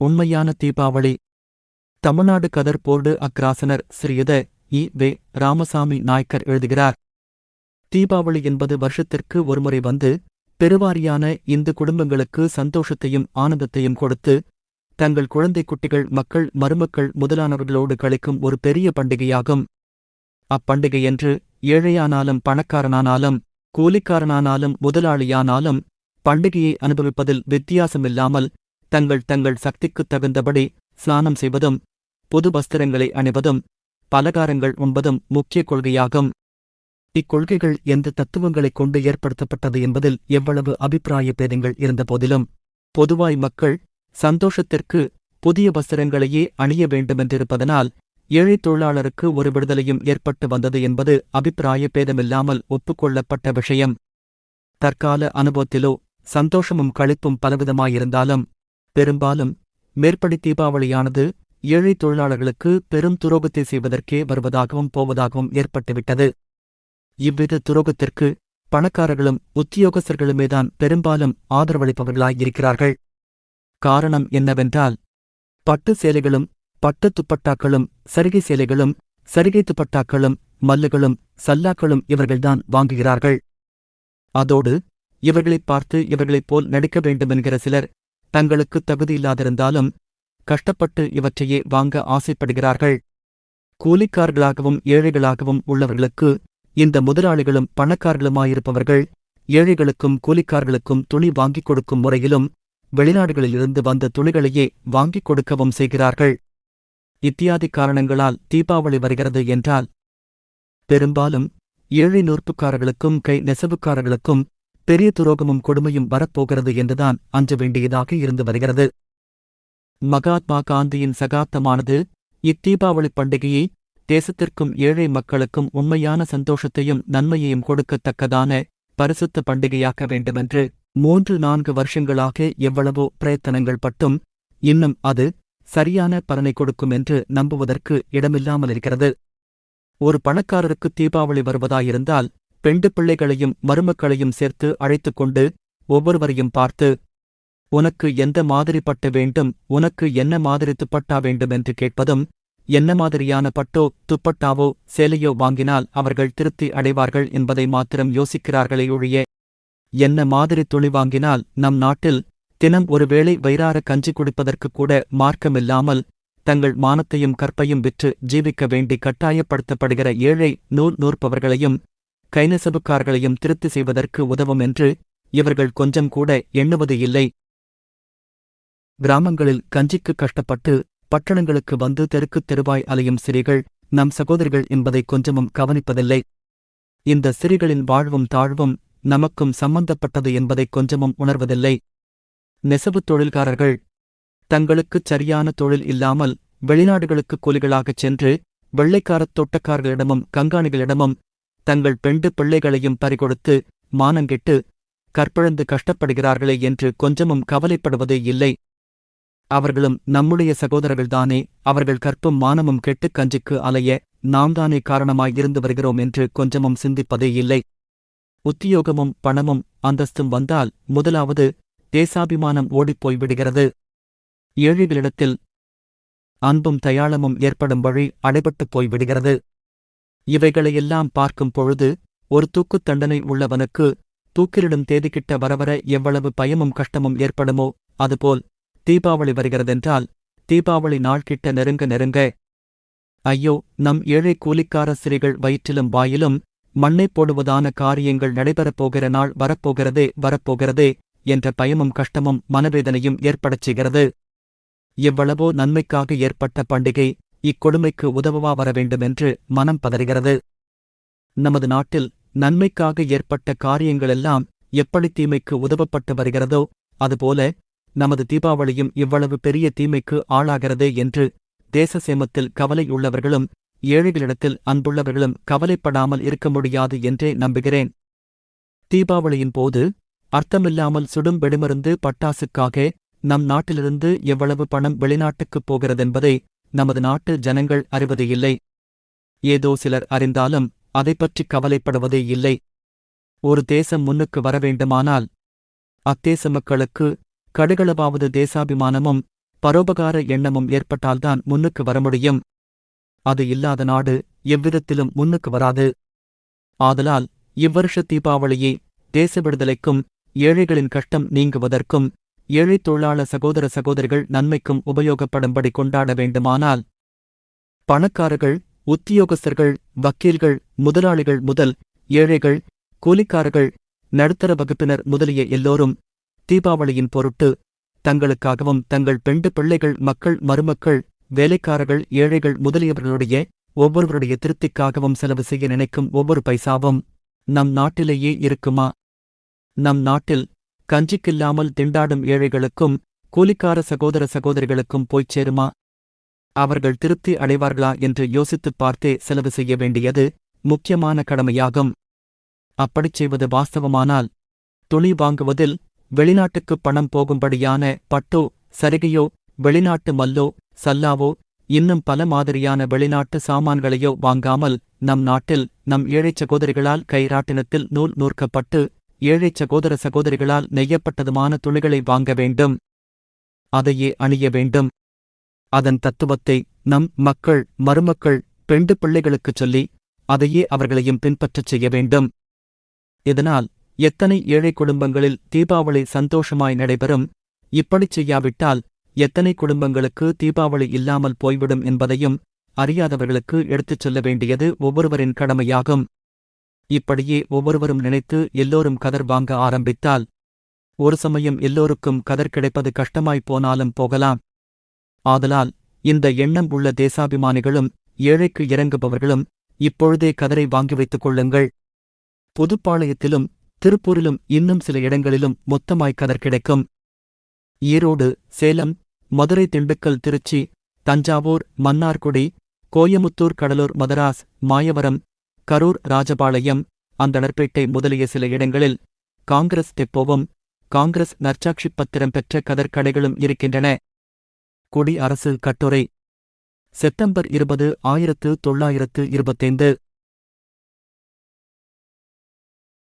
உண்மையான தீபாவளி. தமிழ்நாடு கதர் போர்டு அக்ராசனர் சிறியத இ. வே. ராமசாமி நாய்க்கர் எழுதுகிறார். தீபாவளி என்பது வருஷத்திற்கு ஒருமுறை வந்து பெருவாரியான இந்து குடும்பங்களுக்கு சந்தோஷத்தையும் ஆனந்தத்தையும் கொடுத்து தங்கள் குழந்தை குட்டிகள் மக்கள் மருமக்கள் முதலானவர்களோடு கழிக்கும் ஒரு பெரிய பண்டிகையாகும். அப்பண்டிகையன்று ஏழையானாலும் பணக்காரனானாலும் கூலிக்காரனானாலும் முதலாளியானாலும் பண்டிகையை அனுபவிப்பதில் வித்தியாசமில்லாமல் தங்கள் தங்கள் சக்திக்குத் தகுந்தபடி ஸ்நானம் செய்வதும் பொது வஸ்திரங்களை அணிவதும் பலகாரங்கள் உண்பதும் முக்கிய கொள்கையாகும். இக்கொள்கைகள் எந்த தத்துவங்களைக் கொண்டு ஏற்படுத்தப்பட்டது என்பதில் எவ்வளவு அபிப்பிராய பேதங்கள் இருந்தபோதிலும் பொதுவாய் மக்கள் சந்தோஷத்திற்கு புதிய வஸ்திரங்களையே அணிய வேண்டுமென்றிருப்பதனால் ஏழைத் தொழிலாளருக்கு ஒரு விடுதலையும் ஏற்பட்டு வந்தது என்பது அபிப்பிராய பேதமில்லாமல் ஒப்புக்கொள்ளப்பட்ட விஷயம். தற்கால அனுபவத்திலோ சந்தோஷமும் களிப்பும் பலவிதமாயிருந்தாலும் பெரும்பாலும் மேற்படி தீபாவளியானது ஏழைத் தொழிலாளர்களுக்கு பெரும் துரோகத்தை செய்வதற்கே வருவதாகவும் போவதாகவும் ஏற்பட்டுவிட்டது. இவ்வித துரோகத்திற்கு பணக்காரர்களும் உத்தியோகஸ்தர்களுமேதான் பெரும்பாலும் ஆதரவளிப்பவர்களாயிருக்கிறார்கள். காரணம் என்னவென்றால் பட்டு சேலைகளும் பட்டு துப்பட்டாக்களும் சரிகை சேலைகளும் சரிகை துப்பட்டாக்களும் மல்லுகளும் சல்லாக்களும் இவர்கள்தான் வாங்குகிறார்கள். அதோடு இவர்களைப் பார்த்து இவர்களைப் போல் நடிக்க வேண்டுமென்கிற சிலர் தங்களுக்கு தகுதியில்லாதிருந்தாலும் கஷ்டப்பட்டு இவற்றையே வாங்க ஆசைப்படுகிறார்கள். கூலிக்காரர்களாகவும் ஏழைகளாகவும் உள்ளவர்களுக்கு இந்த முதலாளிகளும் பணக்காரர்களுமாயிருப்பவர்கள் ஏழைகளுக்கும் கூலிக்காரர்களுக்கும் துணி வாங்கிக் கொடுக்கும் முறையிலும் வெளிநாடுகளிலிருந்து வந்த துணிகளையே வாங்கிக் கொடுக்கவும் செய்கிறார்கள். இத்தியாதி காரணங்களால் தீபாவளி வருகிறது என்றால் பெரும்பாலும் ஏழை நூற்புக்காரர்களுக்கும் கை நெசவுக்காரர்களுக்கும் பெரிய துரோகமும் கொடுமையும் வரப்போகிறது என்றுதான் அஞ்ச வேண்டியதாக இருந்து வருகிறது. மகாத்மா காந்தியின் சகாப்தமானது இத்தீபாவளி பண்டிகையை தேசத்திற்கும் ஏழை மக்களுக்கும் உண்மையான சந்தோஷத்தையும் நன்மையையும் கொடுக்கத்தக்கதான பரிசுத்த பண்டிகையாக்க வேண்டுமென்று மூன்று நான்கு வருஷங்களாக எவ்வளவோ பிரயத்தனங்கள் பட்டும் இன்னும் அது சரியான பலனை கொடுக்கும் என்று நம்புவதற்கு இடமில்லாமல் இருக்கிறது ஒரு பணக்காரருக்கு தீபாவளி வருவதாயிருந்தால் பெண்டு பிள்ளைகளையும் மருமக்களையும் சேர்த்து அழைத்துக் கொண்டு ஒவ்வொருவரையும் பார்த்து உனக்கு எந்த மாதிரி பட்டு வேண்டும்? உனக்கு என்ன மாதிரி துப்பட்டா வேண்டும் என்று கேட்பதும் என்ன மாதிரியான பட்டோ துப்பட்டாவோ சேலையோ வாங்கினால் அவர்கள் திருப்தி அடைவார்கள் என்பதை மாத்திரம் யோசிக்கிறார்களே ஒழிய என்ன மாதிரி துணி வாங்கினால் நம் நாட்டில் தினம் ஒருவேளை வயிறார கஞ்சி குடிப்பதற்கு கூட மார்க்கமில்லாமல் தங்கள் மானத்தையும் கற்பையும் விற்று ஜீவிக்க வேண்டி கட்டாயப்படுத்தப்படுகிற ஏழை நூல் நூற்பவர்களையும் கைனசபுக்காரர்களையும் திருப்தி செய்வதற்கு உதவும் என்று இவர்கள் கொஞ்சம் கூட எண்ணுவது இல்லை. கிராமங்களில் கஞ்சிக்கு கஷ்டப்பட்டு பட்டணங்களுக்கு வந்து தெருக்குத் தெருவாய் அலையும் சிறிகள் நம் சகோதரிகள் என்பதை கொஞ்சமும் கவனிப்பதில்லை. இந்த சிறிகளின் வாழ்வும் தாழ்வும் நமக்கும் சம்பந்தப்பட்டது என்பதை கொஞ்சமும் உணர்வதில்லை. நெசவுத் தொழில்காரர்கள் தங்களுக்குச் சரியான தொழில் இல்லாமல் வெளிநாடுகளுக்கு கூலிகளாகச் சென்று வெள்ளைக்காரத் தோட்டக்காரர்களிடமும் கங்காணிகளிடமும் தங்கள் பெண்டு பிள்ளைகளையும் பறிகொடுத்து மானங்கெட்டு கற்பிழந்து கஷ்டப்படுகிறார்களே என்று கொஞ்சமும் கவலைப்படுவதே இல்லை. அவர்களும் நம்முடைய சகோதரர்கள்தானே அவர்கள் கற்பும் மானமும் கெட்டுக் கஞ்சிக்கு அலைய நாம்தானே காரணமாயிருந்து வருகிறோம் என்று கொஞ்சமும் சிந்திப்பதே இல்லை. உத்தியோகமும் பணமும் அந்தஸ்தும் வந்தால் முதலாவது தேசாபிமானம் ஓடிப்போய் விடுகிறது. ஏழைகளிடத்தில் அன்பும் தயாளமும் ஏற்படும் வழி அடைபட்டுப் போய் விடுகிறது. இவைகளையெல்லாம் பார்க்கும் பொழுது ஒரு தூக்குத் தண்டனை உள்ளவனுக்கு தூக்கிலிடும் தேதிக்கிட்ட வரவர எவ்வளவு பயமும் கஷ்டமும் ஏற்படுமோ அதுபோல் தீபாவளி வருகிறதென்றால் தீபாவளி நாள் கிட்ட நெருங்க நெருங்க ஐயோ நம் ஏழை கூலிக்கார சிறிகள் வயிற்றிலும் வாயிலும் மண்ணைப் போடுவதான காரியங்கள் நடைபெறப் போகிற நாள் வரப்போகிறதே வரப்போகிறதே என்ற பயமும் கஷ்டமும் மனவேதனையும் ஏற்படச் செய்கிறது. எவ்வளவோ நன்மைக்காக ஏற்பட்ட பண்டிகை இக்கொடுமைக்கு உதவவா வரவேண்டுமென்று மனம் பதறுகிறது. நமது நாட்டில் நன்மைக்காக ஏற்பட்ட காரியங்களெல்லாம் எப்படி தீமைக்கு உதவப்பட்டு வருகிறதோ அதுபோல நமது தீபாவளியும் இவ்வளவு பெரிய தீமைக்கு ஆளாகிறதே என்று தேச சேமத்தில் கவலையுள்ளவர்களும் ஏழைகளிடத்தில் அன்புள்ளவர்களும் கவலைப்படாமல் இருக்க முடியாது என்றே நம்புகிறேன். தீபாவளியின் போது அர்த்தமில்லாமல் சுடும் வெடிமருந்து பட்டாசுக்காக நம் நாட்டிலிருந்து எவ்வளவு பணம் வெளிநாட்டுக்குப் போகிறதென்பதை நமது நாட்டு ஜனங்கள் அறிவது இல்லை. ஏதோ சிலர் அறிந்தாலும் அதைப்பற்றி கவலைப்படுவதே இல்லை. ஒரு தேசம் முன்னுக்கு வரவேண்டுமானால் அத்தேச மக்களுக்கு கடுகளவாவது தேசாபிமானமும் பரோபகார எண்ணமும் ஏற்பட்டால்தான் முன்னுக்கு வர முடியும். அது இல்லாத நாடு எவ்விதத்திலும் முன்னுக்கு வராது. ஆதலால் இவ்வருஷ தீபாவளியை தேச விடுதலைக்கும் ஏழைகளின் கஷ்டம் நீங்குவதற்கும் ஏழை தொழிலாள சகோதர சகோதரிகள் நன்மைக்கும் உபயோகப்படும்படி கொண்டாட வேண்டுமானால் பணக்காரர்கள் உத்தியோகஸ்தர்கள் வக்கீல்கள் முதலாளிகள் முதல் ஏழைகள் கூலிக்காரர்கள் நடுத்தர வகுப்பினர் முதலிய எல்லோரும் தீபாவளியின் பொருட்டு தங்களுக்காகவும் தங்கள் பெண்டு பிள்ளைகள் மக்கள் மருமக்கள் வேலைக்காரர்கள் ஏழைகள் முதலியவர்களுடைய ஒவ்வொருவருடைய திருப்திக்காகவும் செலவு செய்ய நினைக்கும் ஒவ்வொரு பைசாவும் நம் நாட்டிலேயே இருக்குமா? நம் நாட்டில் கஞ்சிக்கில்லாமல் திண்டாடும் ஏழைகளுக்கும் கூலிக்கார சகோதர சகோதரிகளுக்கும் போய்ச் சேருமா? அவர்கள் திருப்தி அடைவார்களா என்று யோசித்துப் பார்த்தே செலவு செய்ய வேண்டியது முக்கியமான கடமையாகும். அப்படிச் செய்வது வாஸ்தவமானால் துணி வாங்குவதில் வெளிநாட்டுக்குப் பணம் போகும்படியான பட்டோ சரிகையோ வெளிநாட்டு மல்லோ சல்லாவோ இன்னும் பல மாதிரியான வெளிநாட்டு சாமான்களையோ வாங்காமல் நம் நாட்டில் நம் ஏழைச் சகோதரிகளால் கைராட்டினத்தில் நூல் நூற்கப்பட்டு ஏழைச் சகோதர சகோதரிகளால் நெய்யப்பட்டதுமான துளிகளை வாங்க வேண்டும். அதையே அணிய வேண்டும். அதன் தத்துவத்தை நம் மக்கள் மருமக்கள் பெண்டு பிள்ளைகளுக்குச் சொல்லி அதையே அவர்களையும் பின்பற்றச் செய்ய வேண்டும். இதனால் எத்தனை ஏழை குடும்பங்களில் தீபாவளி சந்தோஷமாய் நடைபெறும்? இப்படிச் செய்யாவிட்டால் எத்தனை குடும்பங்களுக்கு தீபாவளி இல்லாமல் போய்விடும் என்பதையும் அறியாதவர்களுக்கு எடுத்துச் சொல்ல வேண்டியது ஒவ்வொருவரின் கடமையாகும். இப்படியே ஒவ்வொருவரும் நினைத்து எல்லோரும் கதர் வாங்க ஆரம்பித்தால் ஒரு சமயம் எல்லோருக்கும் கதர் கிடைப்பது கஷ்டமாய்ப் போனாலும் போகலாம். ஆதலால் இந்த எண்ணம் உள்ள தேசாபிமானிகளும் ஏழைக்கு இறங்குபவர்களும் இப்பொழுதே கதரை வாங்கி வைத்துக் கொள்ளுங்கள். புதுப்பாளையத்திலும் திருப்பூரிலும் இன்னும் சில இடங்களிலும் மொத்தமாய் கதர் கிடைக்கும். ஈரோடு சேலம் மதுரை திண்டுக்கல் திருச்சி தஞ்சாவூர் மன்னார்குடி கோயமுத்தூர் கடலூர் மதராஸ் மாயவரம் கரூர் ராஜபாளையம் அந்தணர்பேட்டை முதலிய சில இடங்களில் காங்கிரஸ் டெப்போவும் காங்கிரஸ் நற்சாட்சி பத்திரம் பெற்ற கதற்கடைகளும் இருக்கின்றன. குடி அரசு கட்டுரை. செப்டம்பர் இருபது ஆயிரத்து தொள்ளாயிரத்து இருபத்தைந்து.